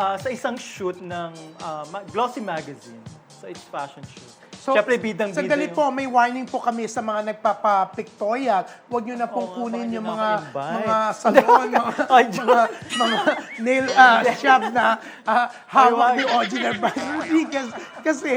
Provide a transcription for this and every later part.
Ah, sa isang shoot ng ah, ma- Glossy Magazine. So, it's fashion shoot. So, Siyempre, bidang-bida Sandali po, may warning po kami sa mga nagpapa-pictorial. Huwag nyo na pong Oo kunin baka yung hindi mga mga salon, mga, Ay, mga, mga nail uh, shop na uh, hawak ni wag. Original Brand kasi, kasi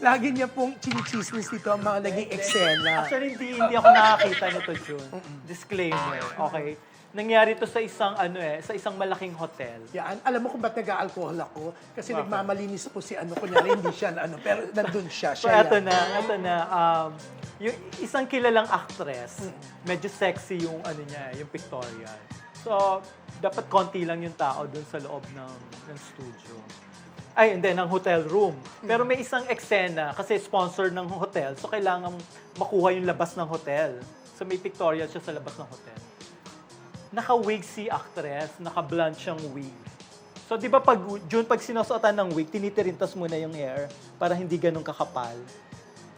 lagi niya pong chinichismis dito ang mga naging eksena. Actually, hindi, hindi ako nakakita nito, June. Disclaimer, okay? Nangyari to sa isang, ano eh, sa isang malaking hotel. Yan. Alam mo kung ba't nag-alcohol ako? Kasi Bakit? nagmamalinis po si ano, kunyari hindi siya na ano, pero nandun siya. So, siya eto yan. na, eto na. Um, yung isang kilalang actress, medyo sexy yung ano niya, yung pictorial. So, dapat konti lang yung tao dun sa loob ng, ng studio. Ay, hindi, ng hotel room. Pero may isang eksena, kasi sponsor ng hotel, so kailangan makuha yung labas ng hotel. So, may pictorial siya sa labas ng hotel. Naka-wig si actress, naka-blonde siyang wig. So, di ba pag, June, pag sinusuotan ng wig, tinitirintas muna yung hair para hindi ganun kakapal.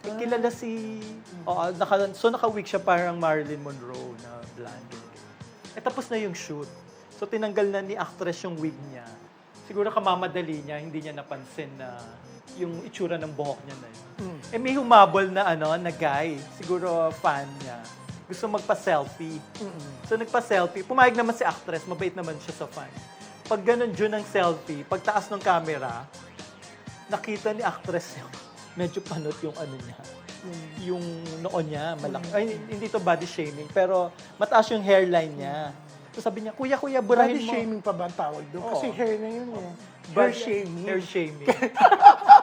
Eh, kilala si... Oo, naka, so naka-wig siya parang Marilyn Monroe na blonde. Eh, tapos na yung shoot. So, tinanggal na ni actress yung wig niya. Siguro kamamadali niya, hindi niya napansin na yung itsura ng buhok niya na yun. Eh, may humabol na ano, na guy. Siguro fan niya. Gusto magpa-selfie. So, nagpa-selfie. Pumayag naman si actress, mabait naman siya sa fan. Pag ganun June ng selfie, pagtaas ng camera, nakita ni actress yung medyo panot yung ano niya. Yung noon niya, malaki. Ay, hindi to body shaming, pero mataas yung hairline niya. So sabi niya, kuya, kuya, burahin Body mo. shaming pa ba ang tawag doon? Kasi Oo. hair na yun eh. Hair Body- shaming. Hair shaming.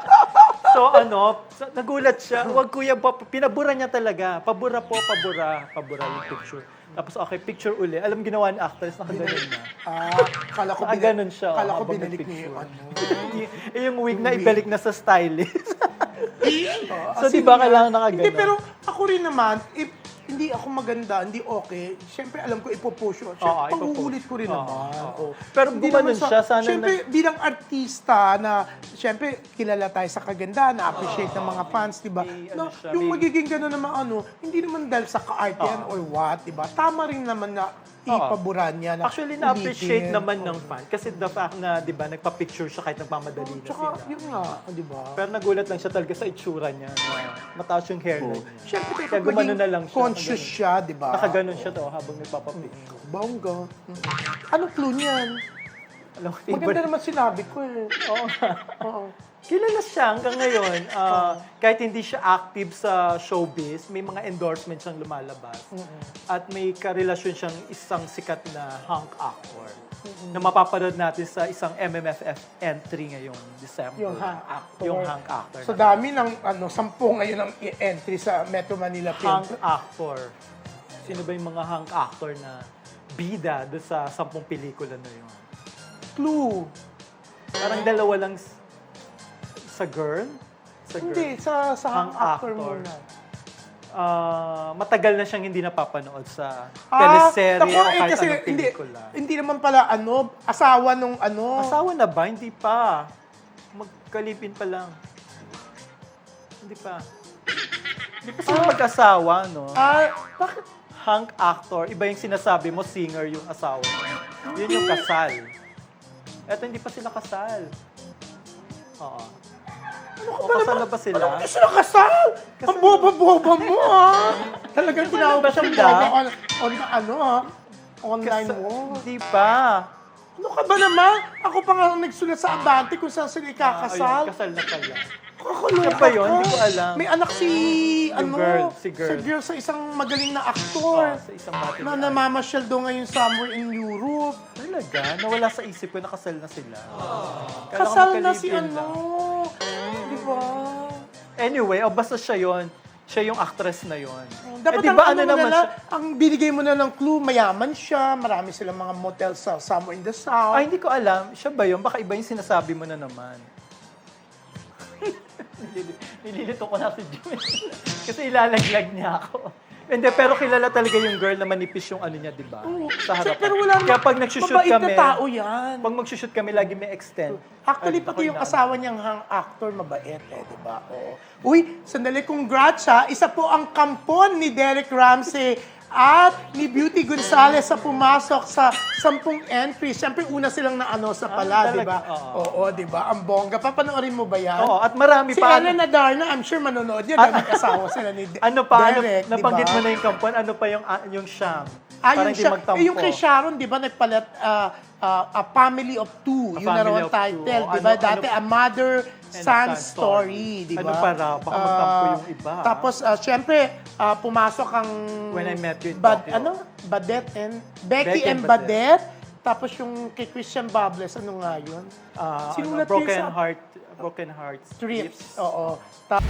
so ano, nagulat siya. Wag kuya, pinabura niya talaga. Pabura po, pabura. Pabura yung picture. Tapos okay, picture uli. Alam ginawa ni actress, nakaganon na. Ah, kala ko, Ah, binalik, ganun siya, kala ko habang binalik niya yung nagpicture. ano. Y- yung wig na ibalik na sa stylist. So, di ba nga- kailangan nakaganon? Hindi, pero ako rin naman, if hindi ako maganda, hindi okay, syempre alam ko ipopush ko. Oo, Syempre, ipopost. panghuhulit ko rin Oo, naman. oo. Oo. Pero Hindi gumanon naman siya, sana Syempre, bilang artista na, syempre, kilala tayo sa kagandahan, na-appreciate ng mga fans, di ba? May Na, ano siya, yung may- magiging gano'n naman ano, hindi naman dahil sa ka-art yan or what, di ba? Tama rin naman na ipaburan niya na Actually, na-appreciate ulitin. naman ng fan. Kasi the fact na, di ba, nagpa-picture siya kahit nagmamadali na Tsaka, sila. yun nga, di ba? Pero nagulat lang siya talaga sa itsura niya. Na mataas yung hairline niya. Siyempre, Kaya gumano na lang siya. conscious siya, di ba? Nakaganon siya to habang nagpapapicture. Bongga. Anong clue niyan? Alam mo, Maganda naman sinabi ko eh. Oo nga. Oo. Kilala siya hanggang ngayon. ah, kahit hindi siya active sa showbiz, may mga endorsements siyang lumalabas. At may karelasyon siyang isang sikat na hunk actor na mapapanood natin sa isang MMFF entry ngayong December. Yung hang actor. Yung hunk actor. So dami ng ano, sampu ngayon ang i- entry sa Metro Manila Film. hunk actor. Sino ba yung mga hunk actor na bida doon sa sampung pelikula na yun? Clue. Parang dalawa lang s- sa girl? Sa girl? Hindi, sa, sa hang actor, muna. Ah, matagal na siyang hindi napapanood sa Ah, teleserye naku, o eh, kahit kasi anong hindi, pelikula. hindi naman pala ano, asawa nung ano. Asawa na ba? Hindi pa. Magkalipin pa lang. Hindi pa. Hindi pa sila mag-asawa, no? Ah, bakit? Hunk actor, iba yung sinasabi mo, singer yung asawa. Yun yung kasal. Eto, hindi pa sila kasal. Oo. Ano ka O, ba kasal naman? na ba sila? Ano ba sila kasal? Ang boba-boba mo, ah. Talagang Kasal tinawag ba sila? on, on, ano, ah. Online Kasal- mo. Hindi pa. Ano ka ba naman? Ako pa nga nagsulat sa Abante kung saan sila Ah, ikakasal. ayun, kasal na pala. Kakaloka Siya ba yun? Hindi ko alam. May anak si, ano, girl, si girl. sa isang magaling na Oh, aktor. sa isang bati. na namamasyal daw ngayon somewhere in Europe. Talaga? Nawala sa isip ko, nakasal na sila. Kala ko Kasal na si magkalipin ano. lang. Di ba? Anyway, o basta siya yon siya yung actress na yon. Dapat eh, di ba ang, ano ano naman na, siya? ang binigay mo na ng clue, mayaman siya, marami silang mga motel sa somewhere in the south. Ay, hindi ko alam. Siya ba yun? Baka iba yung sinasabi mo na naman. Nilili- Nililito ko na si Jun. Kasi ilalaglag niya ako. Hindi, pero kilala talaga yung girl na manipis yung ano niya, di ba? Oo. Sa harapan. Pero wala Kaya pag nagsushoot mabait kami, na tao yan. pag magsushoot kami, lagi may extend. Actually, Ay, pati yung na- asawa niyang hang actor, mabait eh, di ba? Oo. Uy, sandali, congrats ha. Isa po ang kampon ni Derek Ramsey At ni Beauty Gonzales sa pumasok sa sampung entry. Siyempre, una silang naano sa pala, Ah, di ba? Oo. Oo, di ba? Ang bongga. Papanoorin mo ba yan? Oo, at marami Si pa. Ellen Adarna, I'm sure manonood yan. Dahil magkasawa sila ni De- ano pa, ano, Derek, nabanggit ba? mo na yung kampuan, ano pa yung, ah, yung Sham? Ah, Para yung, hindi siya, magtampo. eh, yung kay Sharon, di ba, nagpalit ah, ah, A Family of Two. A yun na raw Family ang of Two. title, di ba? ano- Dati, ano- A Mother and Son Son Story, di ba? Ano pa raw? Baka magtampo Ah, yung iba. Tapos, ah, syempre, ah, pumasok ang... When I Met You in Bad, Tokyo. Ano? Badet and... Becky, Becky and and Badet. Tapos yung kay Christian Bables, ano nga yun? Ah, Sinulat ano, broken yun sa- heart, broken heart Strips. Oo. Ta-